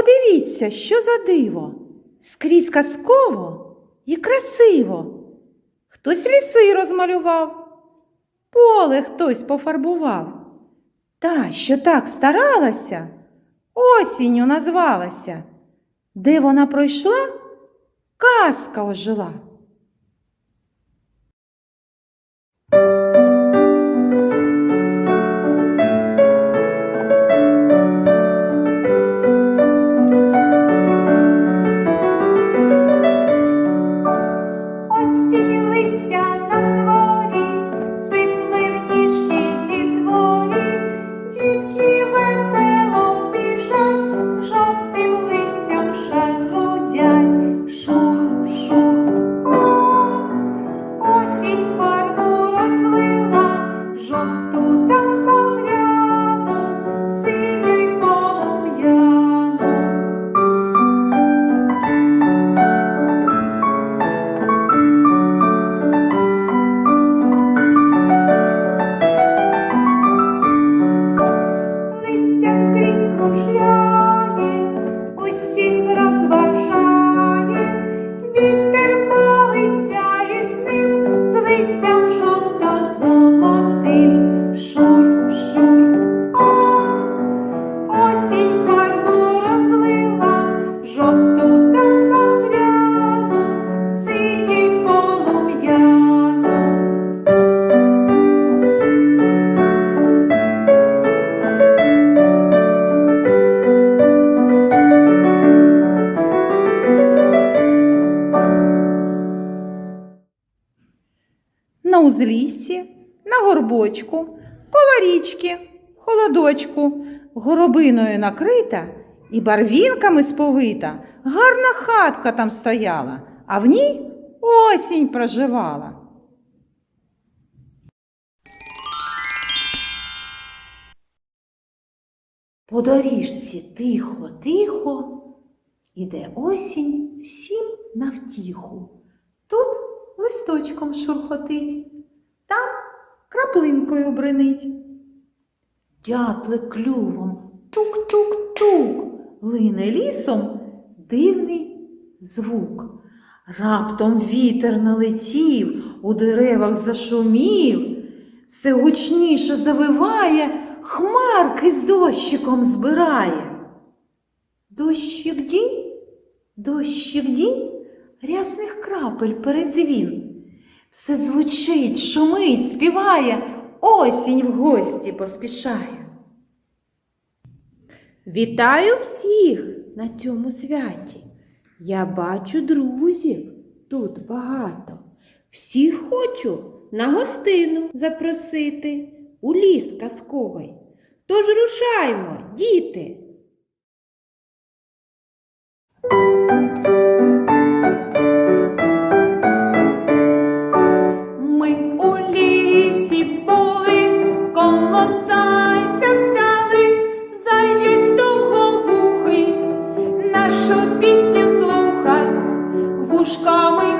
Подивіться, що за диво. Скрізь казково і красиво. Хтось ліси розмалював, поле хтось пофарбував. Та, що так старалася, осінню назвалася. Де вона пройшла, казка ожила. Узліссі, на горбочку, коло річки, холодочку, горобиною накрита і барвінками сповита. Гарна хатка там стояла, а в ній осінь проживала. По доріжці тихо-тихо іде осінь всім навтіху. Тут листочком шурхотить, краплинкою бренить. Дятлик клювом тук-тук-тук, лине лісом дивний звук. Раптом вітер налетів, у деревах зашумів, все гучніше завиває, хмарки з дощиком збирає. Дощик дінь, дощик дінь, рясних крапель передзвін. Все звучить, шумить, співає, осінь в гості поспішає. Вітаю всіх на цьому святі. Я бачу друзів тут багато. Всіх хочу на гостину запросити у ліс казковий. Тож рушаймо, діти. Пісню слухай, вушками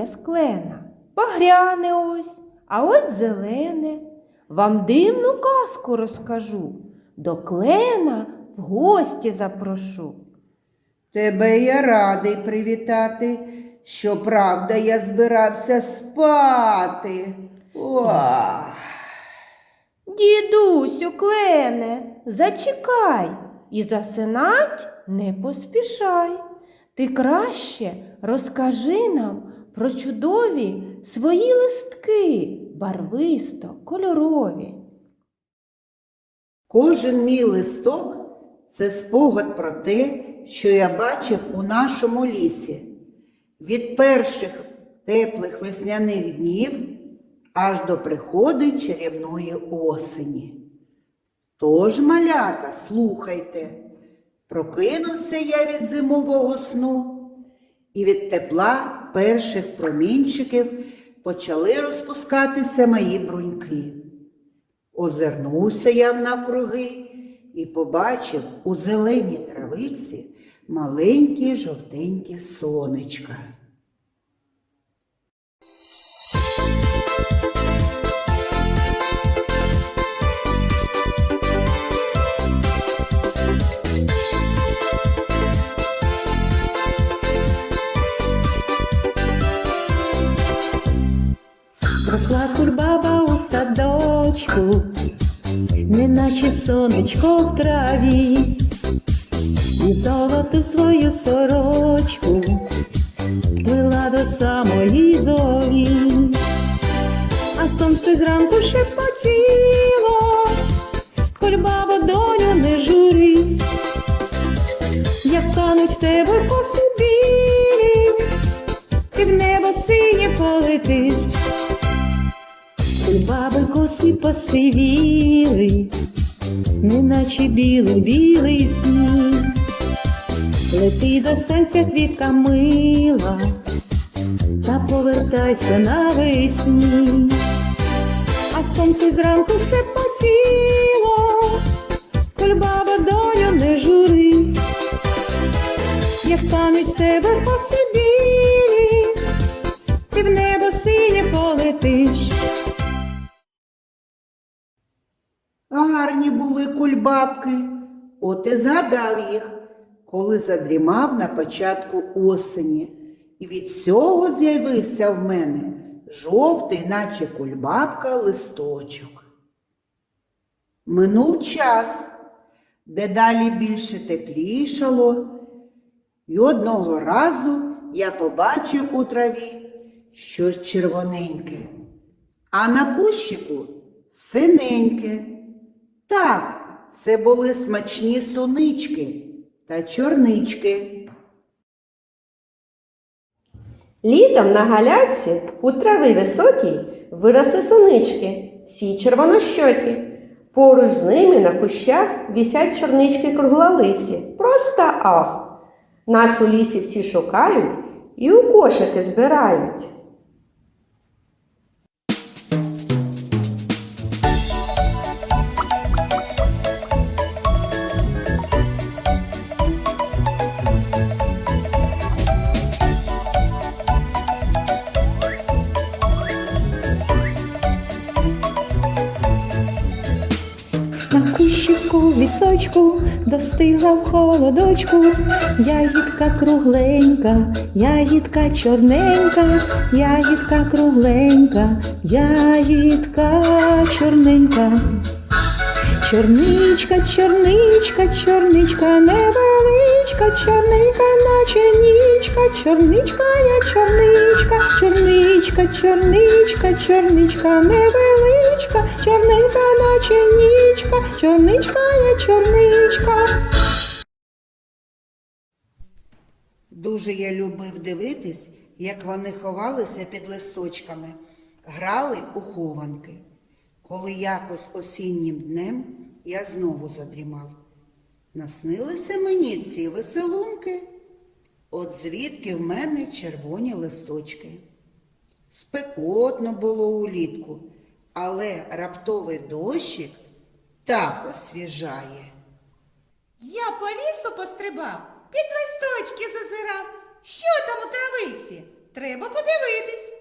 листя склена, багряне ось, а ось зелене. Вам дивну казку розкажу, до клена в гості запрошу. Тебе я радий привітати. Щоправда, я збирався спати. Ох. Дідусю, клене, зачекай і засинать не поспішай. Ти краще розкажи нам про чудові свої листки, барвисто, кольорові. Кожен мій листок це спогад про те, що я бачив у нашому лісі. Від перших теплих весняних днів аж до приходу чарівної осені. Тож, малята, слухайте, прокинувся я від зимового сну, і від тепла перших промінчиків почали розпускатися мої бруньки. Озирнувся я навкруги і побачив у зеленій травиці маленькі жовтенькі сонечка. Сонечко в траві, і золоту свою сорочку плила до самої зорі, а сонце зранку шепотіло, курбаба доню не журись, як тануть в тебе коси білі, ти в небо синє полетиш. Баби коси посивіли, неначе білий білий сніг. Лети до сонця квітка мила, та повертайся навесні. А сонце зранку шепотіло, кульбаба доню не журись, як тануть тебе коси білі, ти в небо синє полетиш. Були кульбабки, от і згадав їх, коли задрімав на початку осені, і від цього з'явився в мене жовтий, наче кульбабка, листочок. Минув час, дедалі більше теплішало, і одного разу я побачив у траві щось червоненьке, а на кущику синеньке. Так, це були смачні сунички та чорнички. Літом на галявці у трави високій виросли сонички, всі червонощокі. Поруч з ними на кущах вісять чорнички круглолиці. Просто ах! Нас у лісі всі шукають і у кошики збирають. На кущику в лісочку достигла в холодочку, ягідка кругленька, ягідка чорненька, ягідка кругленька, ягідка чорненька. Чорничка, чорничка, чорничка, невеличка, чорненька, наче нічка, чорничка, я чорничка, чорничка, чорничка, чорничка, невеличка, чорненька, наче нічка, чорничка, я чорничка. Дуже я любив дивитись, як вони ховалися під листочками, грали у хованки. Коли якось осіннім днем я знову задрімав. Наснилися мені ці веселунки, от звідки в мене червоні листочки. Спекотно було улітку, але раптовий дощик так освіжає. Я по лісу пострибав, під листочки зазирав. Що там у травиці? Треба подивитись.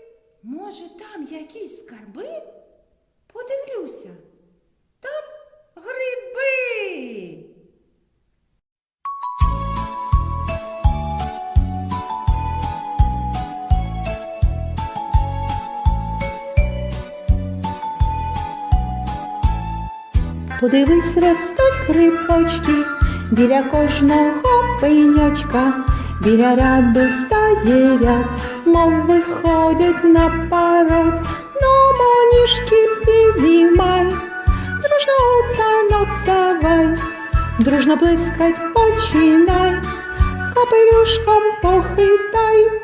Може, там якісь скарби? Подивлюся. Там гриби. Подивись, ростуть грибочки біля кожного пеньочка, біля ряду стає ряд, мов виходять на парад, ну ніжки підіймай, дружно у танок вставай, дружно блискать починай, капелюшком похитай.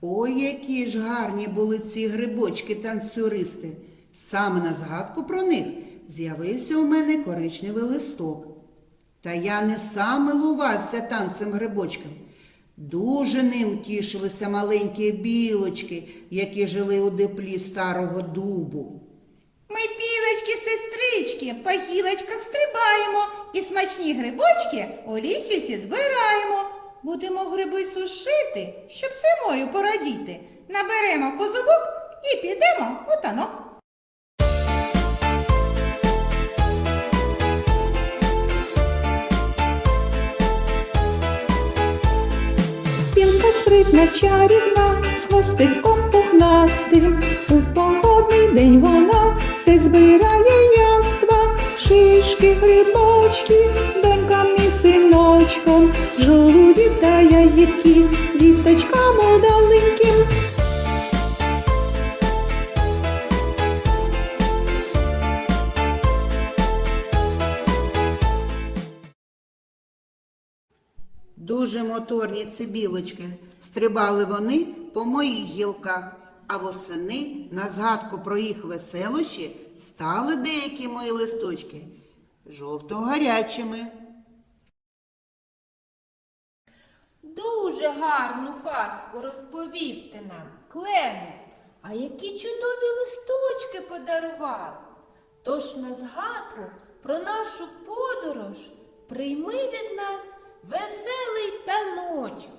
Ой, які ж гарні були ці грибочки-танцюристи. Саме на згадку про них з'явився у мене коричневий листок. Та я не сам милувався танцем грибочком. Дуже ним тішилися маленькі білочки, які жили у диплі старого дубу. Ми білочки, сестрички, по гілочках стрибаємо і смачні грибочки у лісі всі збираємо. Будемо гриби сушити, щоб зимою порадіти. Наберемо козубок і підемо у танок. Білка спритна чарівна, з хвостиком пухнастим. У погодний день вона все збирає яства, шишки, грибочки, донькам і синочком, жолуді та ягідки, діточкам удаленьким. Дуже моторні ці білочки. Стрибали вони по моїх гілках, а восени на згадку про їх веселощі стали деякі мої листочки жовто-гарячими. Дуже гарну казку розповів ти нам, Клене. А які чудові листочки подарував. Тож на згадку про нашу подорож прийми від нас веселий таночок.